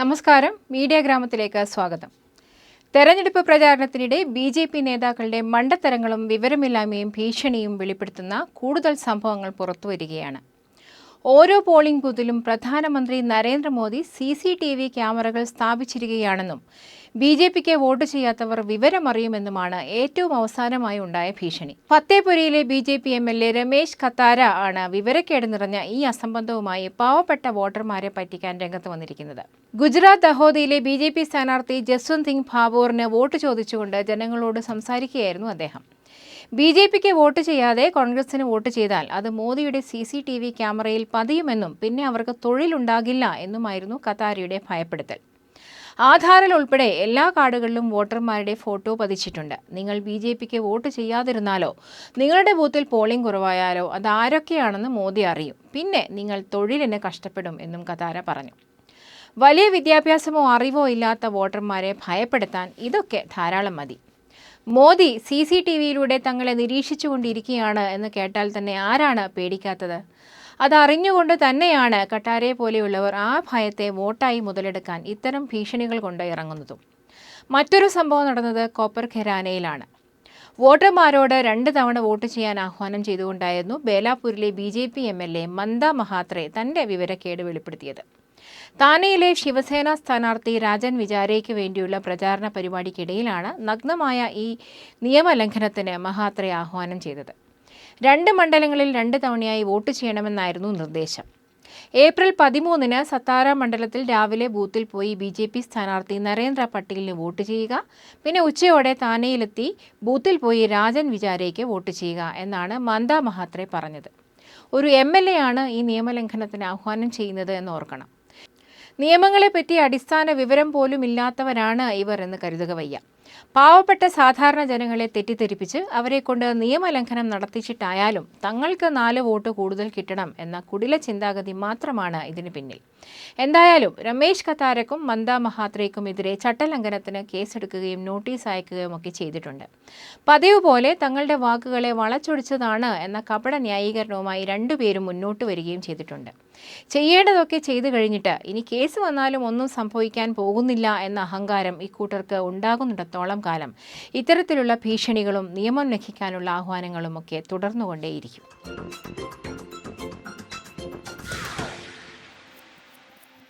നമസ്കാരം. മീഡിയ ഗ്രാമത്തിലേക്ക് സ്വാഗതം. തെരഞ്ഞെടുപ്പ് പ്രചാരണത്തിനിടെ ബി ജെ പി നേതാക്കളുടെ മണ്ടത്തരങ്ങളും വിവരമില്ലായ്മയും ഭീഷണിയും വെളിപ്പെടുത്തുന്ന കൂടുതൽ സംഭവങ്ങൾ പുറത്തുവരികയാണ്. ഓരോ പോളിംഗ് ബൂത്തിലും പ്രധാനമന്ത്രി Narendra Modi C C T V ക്യാമറകൾ സ്ഥാപിച്ചിരിക്കുകയാണെന്നും ബി ജെ പിക്ക് വോട്ട് ചെയ്യാത്തവർ വിവരമറിയുമെന്നുമാണ് ഏറ്റവും അവസാനമായി ഉണ്ടായ ഭീഷണി. ഫത്തേപുരയിലെ B J P M L A Ramesh ഖത്താര ആണ് വിവരക്കേട് നിറഞ്ഞ ഈ അസംബന്ധവുമായി പാവപ്പെട്ട വോട്ടർമാരെ പറ്റിക്കാൻ രംഗത്ത് വന്നിരിക്കുന്നത്. ഗുജറാത്ത് ദഹോദയിലെ ബി ജെ പി സ്ഥാനാർത്ഥി ജസ്വന്ത് സിംഗ് ഭാബോറിന് വോട്ട് ചോദിച്ചുകൊണ്ട് ജനങ്ങളോട് സംസാരിക്കുകയായിരുന്നു അദ്ദേഹം. ബി ജെ പിക്ക് വോട്ട് ചെയ്യാതെ കോൺഗ്രസിന് വോട്ട് ചെയ്താൽ അത് മോദിയുടെ സി സി ടി വി ക്യാമറയിൽ പതിയുമെന്നും പിന്നെ അവർക്ക് തൊഴിലുണ്ടാകില്ല എന്നുമായിരുന്നു കത്താരിയുടെ ഭയപ്പെടുത്തൽ. ആധാറിൽ ഉൾപ്പെടെ എല്ലാ കാർഡുകളിലും വോട്ടർമാരുടെ ഫോട്ടോ പതിച്ചിട്ടുണ്ട്. നിങ്ങൾ ബി ജെ പിക്ക് വോട്ട് ചെയ്യാതിരുന്നാലോ നിങ്ങളുടെ ബൂത്തിൽ പോളിംഗ് കുറവായാലോ അത് ആരൊക്കെയാണെന്ന് മോദി അറിയും. പിന്നെ നിങ്ങൾ തൊഴിലിന് കഷ്ടപ്പെടും എന്നും കതാര പറഞ്ഞു. വലിയ വിദ്യാഭ്യാസമോ അറിവോ ഇല്ലാത്ത വോട്ടർമാരെ ഭയപ്പെടുത്താൻ ഇതൊക്കെ ധാരാളം മതി. മോദി സി സി ടി വിയിലൂടെ തങ്ങളെ നിരീക്ഷിച്ചുകൊണ്ടിരിക്കുകയാണ് എന്ന് കേട്ടാൽ തന്നെ ആരാണ് പേടിക്കാത്തത്? അതറിഞ്ഞുകൊണ്ട് തന്നെയാണ് കട്ടാരെ പോലെയുള്ളവർ ആ ഭയത്തെ വോട്ടായി മുതലെടുക്കാൻ ഇത്തരം ഭീഷണികൾ കൊണ്ട് ഇറങ്ങുന്നതും. മറ്റൊരു സംഭവം നടന്നത് കോപ്പർ ഖെരാനയിലാണ്. വോട്ടർമാരോട് രണ്ട് തവണ വോട്ട് ചെയ്യാൻ ആഹ്വാനം ചെയ്തുകൊണ്ടായിരുന്നു ബേലാപൂരിലെ B J P M L A Manda Mhatre തന്റെ വിവരക്കേട് വെളിപ്പെടുത്തിയത്. താനെയിലെ ശിവസേന സ്ഥാനാർത്ഥി രാജൻ വിചാരയ്ക്ക് വേണ്ടിയുള്ള പ്രചാരണ പരിപാടിക്കിടയിലാണ് നഗ്നമായ ഈ നിയമലംഘനത്തിന് മഹാത്രെ ആഹ്വാനം ചെയ്തത്. രണ്ട് മണ്ഡലങ്ങളിൽ രണ്ട് തവണയായി വോട്ട് ചെയ്യണമെന്നായിരുന്നു നിർദ്ദേശം. ഏപ്രിൽ പതിമൂന്നിന് സത്താര മണ്ഡലത്തിൽ രാവിലെ ബൂത്തിൽ പോയി ബി ജെ പി സ്ഥാനാർത്ഥി നരേന്ദ്ര പട്ടേലിന് വോട്ട് ചെയ്യുക പിന്നെ ഉച്ചയോടെ താനെയിലെത്തി ബൂത്തിൽ പോയി രാജൻ വിചാരയ്ക്ക് വോട്ട് ചെയ്യുക എന്നാണ് മന്ദ മഹാത്രെ പറഞ്ഞത്. ഒരു എം എൽ എ ആണ് ഈ നിയമലംഘനത്തിന് ആഹ്വാനം ചെയ്യുന്നത് എന്ന് ഓർക്കണം. നിയമങ്ങളെപ്പറ്റി അടിസ്ഥാന വിവരം പോലും ഇല്ലാത്തവരാണ് ഇവർ എന്ന് കരുതുക വയ്യ. പാവപ്പെട്ട സാധാരണ ജനങ്ങളെ തെറ്റിദ്ധരിപ്പിച്ച് അവരെ കൊണ്ട് നിയമലംഘനം നടത്തിച്ചിട്ടായാലും തങ്ങൾക്ക് നാല് വോട്ട് കൂടുതൽ കിട്ടണം എന്ന കുടില ചിന്താഗതി മാത്രമാണ് ഇതിന് പിന്നിൽ. എന്തായാലും രമേശ് കത്താരക്കും മന്ദ മഹാത്രയ്ക്കും എതിരെ ചട്ടലംഘനത്തിന് കേസെടുക്കുകയും നോട്ടീസ് അയക്കുകയും ഒക്കെ ചെയ്തിട്ടുണ്ട്. പതിവ് പോലെ തങ്ങളുടെ വാക്കുകളെ വളച്ചൊടിച്ചതാണ് എന്ന കപട ന്യായീകരണവുമായി രണ്ടുപേരും മുന്നോട്ട് വരികയും ചെയ്തിട്ടുണ്ട്. ചെയ്യേണ്ടതൊക്കെ ചെയ്തു കഴിഞ്ഞിട്ട് ഇനി കേസ് വന്നാലും ഒന്നും സംഭവിക്കാൻ പോകുന്നില്ല എന്ന അഹങ്കാരം ഇക്കൂട്ടർക്ക് ഉണ്ടാകുന്നിടത്തോളം കാലം ഇത്തരത്തിലുള്ള ഭീഷണികളും നിയമം ലംഘിക്കാനുള്ള ആഹ്വാനങ്ങളും ഒക്കെ തുടർന്നുകൊണ്ടേയിരിക്കും.